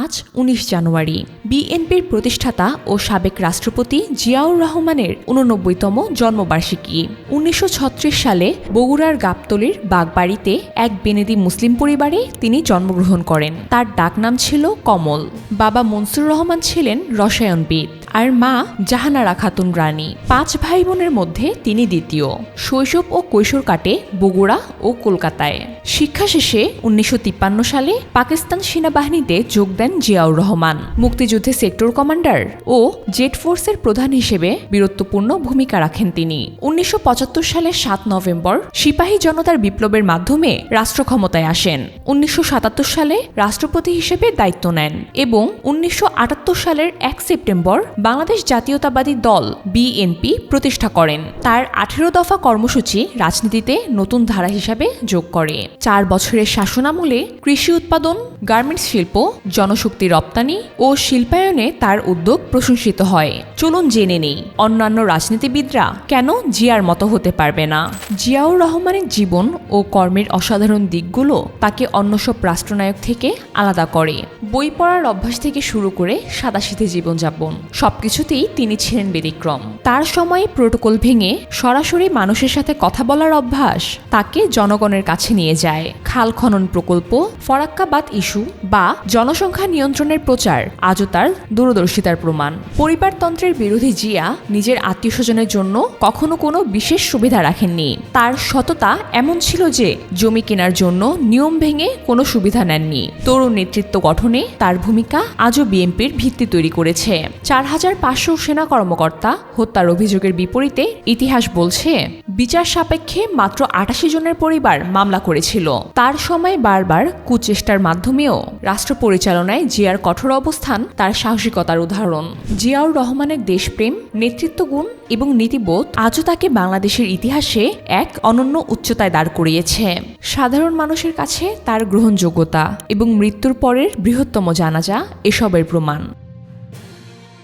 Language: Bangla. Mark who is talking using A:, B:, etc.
A: আজ উনিশ জানুয়ারি বিএনপির প্রতিষ্ঠাতা ও সাবেক রাষ্ট্রপতি জিয়াউর রহমানের উননব্বইতম জন্মবার্ষিকী উনিশশো সালে বগুড়ার গাবতলির বাগবাড়িতে এক বেনেদি মুসলিম পরিবারে তিনি জন্মগ্রহণ করেন তার ডাকনাম ছিল কমল বাবা মনসুর রহমান ছিলেন রসায়নবিদ আর মা জাহানারা খাতুন রানী পাঁচ ভাই বোনের মধ্যে তিনি দ্বিতীয় শৈশব ও কৈশোর কাটে বগুড়া ও কলকাতায় শিক্ষা শেষে উনিশশো সালে পাকিস্তান সেনাবাহিনীতে যোগ দেন জিয়াউর রহমান মুক্তিযুদ্ধে সেক্টর কমান্ডার ও জেট ফোর্সের প্রধান হিসেবে বীরত্বপূর্ণ ভূমিকা রাখেন তিনি উনিশশো সালের সাত নভেম্বর সিপাহী জনতার বিপ্লবের মাধ্যমে রাষ্ট্র ক্ষমতায় আসেন উনিশশো সালে রাষ্ট্রপতি হিসেবে দায়িত্ব নেন এবং উনিশশো সালের এক সেপ্টেম্বর বাংলাদেশ জাতীয়তাবাদী দল বিএনপি প্রতিষ্ঠা করেন তার আঠেরো দফা কর্মসূচি রাজনীতিতে নতুন ধারা হিসাবে যোগ করে চার বছরের শাসনামলে কৃষি উৎপাদন গার্মেন্টস শিল্প জনশক্তি রপ্তানি ও শিল্পায়নে তার উদ্যোগ প্রশংসিত হয় চলুন জেনে নেই অন্যান্য রাজনীতিবিদরা কেন জিয়ার মতো হতে পারবে না জিয়াউর রহমানের জীবন ও কর্মের অসাধারণ দিকগুলো তাকে অন্য সব রাষ্ট্রনায়ক থেকে আলাদা করে বই পড়ার অভ্যাস থেকে শুরু করে সাদাশীতে জীবনযাপন সবকিছুতেই তিনি ছিলেন ব্যতিক্রম তার সময়ে প্রোটোকল ভেঙে সরাসরি মানুষের সাথে কথা বলার অভ্যাস তাকে জনগণের কাছে নিয়ে যায় খাল খনন প্রকল্প ফরাক্কাবাদ ইস্যু বা জনসংখ্যা নিয়ন্ত্রণের প্রচার আজও তার দূরদর্শিতার প্রমাণ পরিবারতন্ত্রের বিরোধী জিয়া নিজের আত্মীয় স্বজনের জন্য কখনো কোনো বিশেষ সুবিধা রাখেননি তার সততা এমন ছিল যে জমি কেনার জন্য নিয়ম ভেঙে কোনো সুবিধা নেননি তরুণ নেতৃত্ব গঠনে তার ভূমিকা আজও বিএনপির ভিত্তি তৈরি করেছে চার হাজার পাঁচশো সেনা কর্মকর্তা হত্যার অভিযোগের বিপরীতে ইতিহাস বলছে বিচার সাপেক্ষে মাত্র আটাশি জনের পরিবার মামলা করেছিল তার সময় বারবার কুচেষ্টার মাধ্যমেও রাষ্ট্র পরিচালনায় জিয়ার কঠোর অবস্থান তার সাহসিকতার উদাহরণ জিয়াউর রহমানের দেশপ্রেম নেতৃত্ব গুণ এবং নীতিবোধ আজও তাকে বাংলাদেশের ইতিহাসে এক অনন্য উচ্চতায় দাঁড় করিয়েছে সাধারণ মানুষের কাছে তার গ্রহণযোগ্যতা এবং মৃত্যুর পরের বৃহত্তম জানাজা এসবের প্রমাণ